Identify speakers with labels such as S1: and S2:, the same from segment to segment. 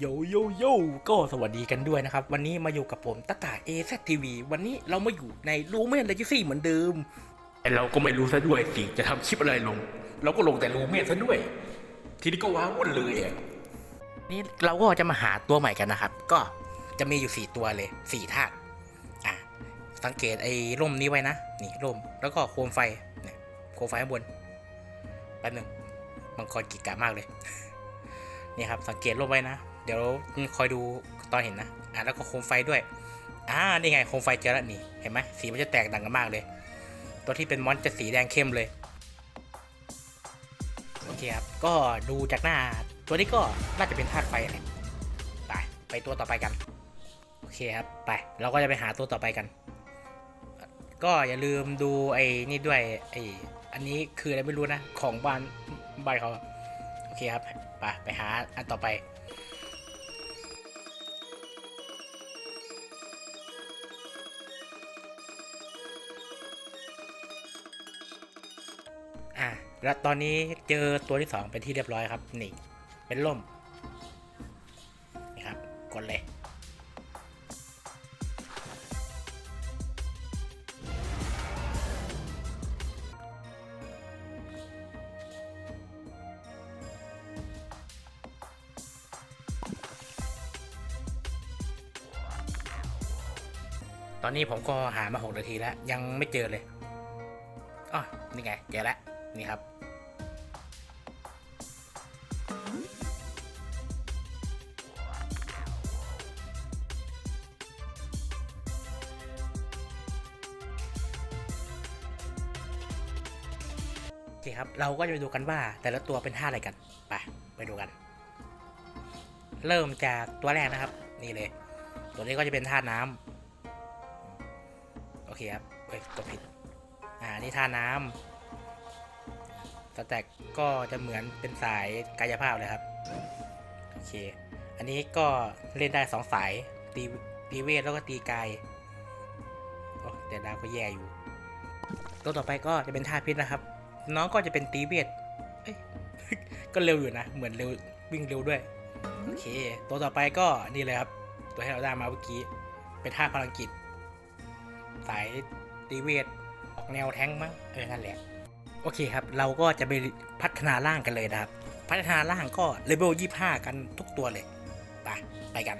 S1: โยโยโยก็สวัสดีกันด้วยนะครับ วันนี้มาอยู่กับผมตะตาเอซทีวีวันนี้เรามาอยู่ในรูเมนเลจิซี่เหมือนเดิมแต่เราก็ไม่รู้ซะด้วยสิจะทำคลิปอะไรลง เราก็ลงแต่รูเมนซะด้วย ทีนี้ก็ว้าวุ่นเลยอะนี่เราก็จะมาหาตัวใหม่กันนะครับ ก็จะมีอยู่สี่ตัวเลยสี่ธาตุอะสังเกตไอ้ร่มนี้ไว้นะนี่ร่มแล้วก็โคมไฟเนี่ยโคมไฟข้างบนแป๊บหนึงมังกรกิกะมากเลยนี่ครับสังเกตลงไว้นะ เดี๋ยวคอยดูตอนเห็นนะอะแล้วก็โคมไฟด้วยอ่านี่ไงโคมไฟเจอแล้วนี่เห็นไหมสีมันจะแตกต่างกันมากเลย ตัวที่เป็นมอนจะสีแดงเข้มเลยโอเคครับก็ดูจากหน้า ตัวนี้ก็น่าจะเป็นธาตุไฟแหละไปไปตัวต่อไปกันโอเคครับไปเราก็จะไปหาตัวต่อไปกัน ก็อย่าลืมดูไอ้นี่ด้วยไอ้อันนี้คืออะไรไม่รู้นะของบ้านบ้านเขาโอเคครับไปไปหาอันต่อไป อะแล้วตอนนี้เจอตัวที่สองเป็นที่เรียบร้อยครับ นี่ เป็นล่ม นี่ครับ กดเลย ตอนนี้ผมก็หามาหกนาทีแล้ว ยังไม่เจอเลยอ๋อนี่ไง เจอแล้ว นี่ครับ โอเคครับ เราก็จะไปดูกันว่าแต่ละตัวเป็นท่าอะไรกัน ไป ไปดูกัน เริ่มจากตัวแรกนะครับ นี่เลย ตัวนี้ก็จะเป็นท่าน้ำโอเคครับเฮ้ยกดผิด อ่า นี่ท่าน้ำ สแต็กก็จะเหมือนเป็นสายกายภาพเลยครับ โอเค อันนี้ก็เล่นได้สองสายตีตีเวทแล้วก็ตีกายโอ้แต่ดาวก็แย่อยู่ ตัวต่อไปก็จะเป็นท่าพิษนะครับ น้องก็จะเป็นตีเวทเอ้ก็เร็วอยู่นะ เหมือนเร็ววิ่งเร็วด้วย โอเค ตัวต่อไปก็นี่เลยครับ ตัวที่เราได้มาเมื่อกี้ เป็นท่าพลังกิจ สายตีเวทออกแนวแท้งมั้งเออนั่นแหละ โอเคครับ เราก็จะไปพัฒนาร่างกันเลยนะครับ พัฒนาร่างก็เลเวล25 กันทุกตัวเลย ไป ไปกัน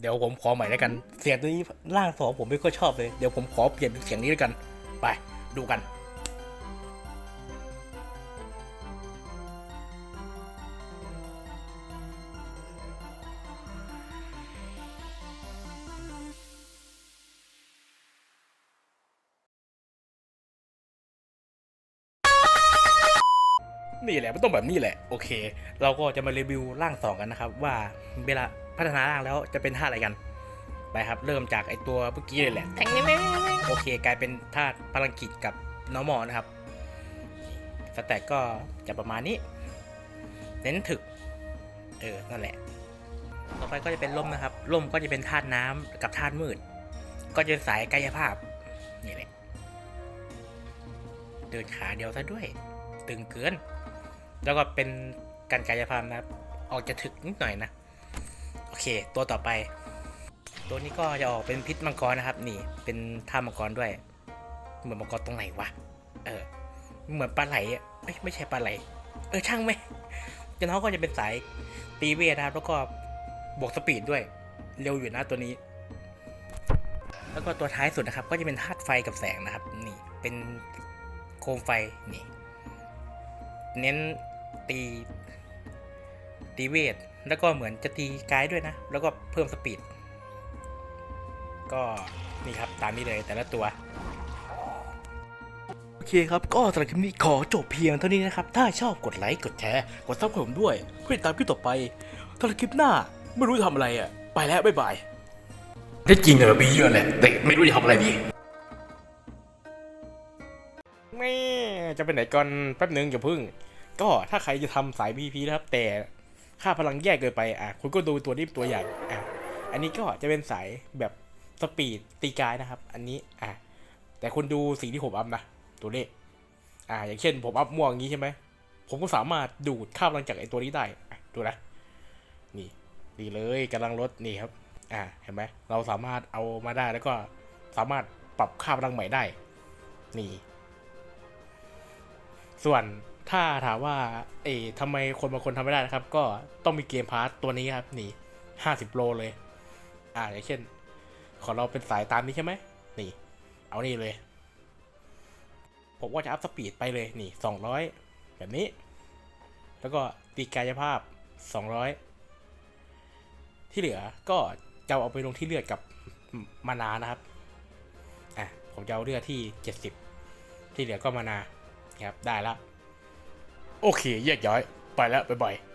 S1: เดี๋ยวผมขอใหม่แล้วกัน เสียงตัวนี้ร่างสองผมไม่ค่อยชอบเลย เดี๋ยวผมขอเปลี่ยนเป็นเสียงนี้แล้วกัน ไปดูกันนี่แหละมันต้องแบบนี้แหละ โอเค เราก็จะมารีวิวร่างสองกันนะครับ ว่าเวลา พัฒนาร่างแล้วจะเป็นท่าอะไรกัน ไปครับ เริ่มจากไอตัวเมื่อกี้เลยแหละแทงนี่แม่โอเค กลายเป็นท่าพลังกิจกับน้องมอนะครับ สแต็กก็จะประมาณนี้ เน้นถึก เออ นั่นแหละ ต่อไปก็จะเป็นล่มนะครับ ล่มก็จะเป็นธาตุน้ำกับธาตุมืด ก็จะเป็นสายกายภาพ นี่แหละ เดินขาเดียวซะด้วย ตึงเกิน แล้วก็เป็นการกายภาพนะครับ ออกจะถึกนิดหน่อยนะ โอเค ตัวต่อไป ตัวนี้ก็จะออกเป็นพิษมังกรนะครับ นี่ เป็นท่ามังกรด้วย เหมือนมังกรตรงไหนวะ เออ เหมือนปลาไหลอะไม่ไม่ใช่ปลาไหล เออช่างไหมจะน้องก็จะเป็นสายตีเวทนะครับ แล้วก็บวกสปีดด้วย เร็วอยู่นะตัวนี้ แล้วก็ตัวท้ายสุดนะครับ ก็จะเป็นธาตุไฟกับแสงนะครับ นี่ เป็นโคมไฟ นี่ เน้นตีตีเวท แล้วก็เหมือนจะตีกายด้วยนะ แล้วก็เพิ่มสปีด ก็นี่ครับตามนี้เลยแต่ละตัว โอเคครับ ก็สำหรับคลิปนี้ขอจบเพียงเท่านี้นะครับ ถ้าชอบกดไลค์ กดแชร์ กดซับผมด้วย เพื่อติดตามคลิปต่อไปสำหรับคลิปหน้าไม่รู้จะทำอะไรอะ ไปแล้ว บ๊ายบายได้จริงเหรอมีเยอะแหละแต่ไม่รู้จะทำอะไรดีแม่จะไปไหนก่อนแป๊บนึงอย่าพึ่ง ก็ถ้าใครจะทำสาย PVP นะครับแต่ ค่าพลังแย่เกินไปอะคุณก็ดูตัวนี้เป็นตัวอย่างอะอันนี้ก็จะเป็นสายแบบสปีดตีกายนะครับ อันนี้อะแต่คุณดูสิ่งที่ผมอัพนะตัวนี้อ่า อย่างเช่นผมอัพม่วงอย่างนี้ใช่ไหมผมก็สามารถดูดค่าพลังจากไอ้ตัวนี้ได้ดูนะนี่ดีเลยกำลังลดนี่ครับ อ่าเห็นไหมเราสามารถเอามาได้แล้วก็สามารถปรับค่าพลังใหม่ได้ นี่ ส่วน ถ้าถามว่า เอ๊ะทำไมคนบางคนทำไม่ได้นะครับ ก็ต้องมีเกมพาร์ตตัวนี้ครับ นี่ห้าสิบโลเลย อ่าอย่างเช่น ของเราเป็นสายตามนี้ใช่ไหม นี่ เอานี่เลย ผมว่าจะอัพสปีดไปเลย นี่สองร้อยแบบนี้ แล้วก็ตีกายภาพสองร้อยที่เหลือก็จะเอาไปลงที่เลือดกับมานานะครับ อะ ผมจะเอาเลือดที่เจ็ดสิบที่เหลือก็มานาครับ ได้แล้ว โอเคแยกย้อยไปแล้วบ๊ายบาย